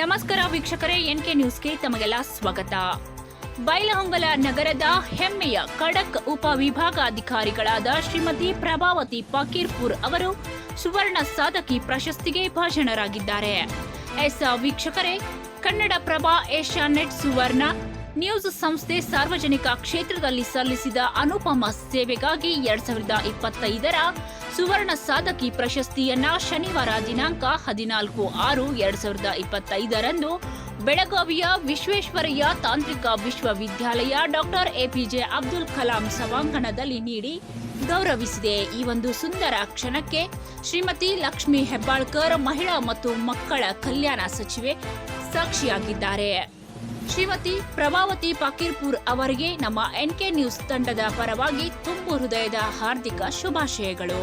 ನಮಸ್ಕಾರ ವೀಕ್ಷಕರೇ, ಎನ್ಕೆ ನ್ಯೂಸ್ಗೆ ತಮಗೆಲ್ಲ ಸ್ವಾಗತ. ಬೈಲಹೊಂಗಲ ನಗರದ ಹೆಮ್ಮೆಯ ಖಡಕ್ ಉಪವಿಭಾಗಾಧಿಕಾರಿಗಳಾದ ಶ್ರೀಮತಿ ಪ್ರಭಾವತಿ ಫಕೀರ್ಪುರ್ ಅವರು ಸುವರ್ಣ ಸಾಧಕಿ ಪ್ರಶಸ್ತಿಗೆ ಭಾಜನರಾಗಿದ್ದಾರೆ. ಎಸ್, ವೀಕ್ಷಕರೇ ಕನ್ನಡಪ್ರಭ ಏಷ್ಯಾನೆಟ್ ಸುವರ್ಣ. ನ್ಯೂಸ್ ಸಂಸ್ಥೆ ಸಾರ್ವಜನಿಕ ಕ್ಷೇತ್ರದಲ್ಲಿ ಸಲ್ಲಿಸಿದ ಅನುಪಮ ಸೇವೆಗಾಗಿ ಎರಡ್ ಸಾವಿರದ ಇಪ್ಪತ್ತೈದರ ಸುವರ್ಣ ಸಾಧಕಿ ಪ್ರಶಸ್ತಿಯನ್ನ ಶನಿವಾರ ದಿನಾಂಕ ಹದಿನಾಲ್ಕು ಆರು ಎರಡ್ ಸಾವಿರದ ಇಪ್ಪತ್ತೈದರಂದು ಬೆಳಗಾವಿಯ ವಿಶ್ವೇಶ್ವರಯ್ಯ ತಾಂತ್ರಿಕ ವಿಶ್ವವಿದ್ಯಾಲಯ ಡಾಕ್ಟರ್ ಎಪಿಜೆ ಅಬ್ದುಲ್ ಕಲಾಂ ಸಭಾಂಗಣದಲ್ಲಿ ನೀಡಿ ಗೌರವಿಸಿದೆ. ಈ ಒಂದು ಸುಂದರ ಕ್ಷಣಕ್ಕೆ ಶ್ರೀಮತಿ ಲಕ್ಷ್ಮಿ ಹೆಬ್ಬಾಳ್ಕರ್ ಮಹಿಳಾ ಮತ್ತು ಮಕ್ಕಳ ಕಲ್ಯಾಣ ಸಚಿವೆ ಸಾಕ್ಷಿಯಾಗಿದ್ದಾರೆ. ಶ್ರೀಮತಿ ಪ್ರಭಾವತಿ ಫಕೀರ್ಪುರ್ ಅವರಿಗೆ ನಮ್ಮ ಎನ್ಕೆ ನ್ಯೂಸ್ ತಂಡದ ಪರವಾಗಿ ತುಂಬು ಹೃದಯದ ಹಾರ್ದಿಕ ಶುಭಾಶಯಗಳು.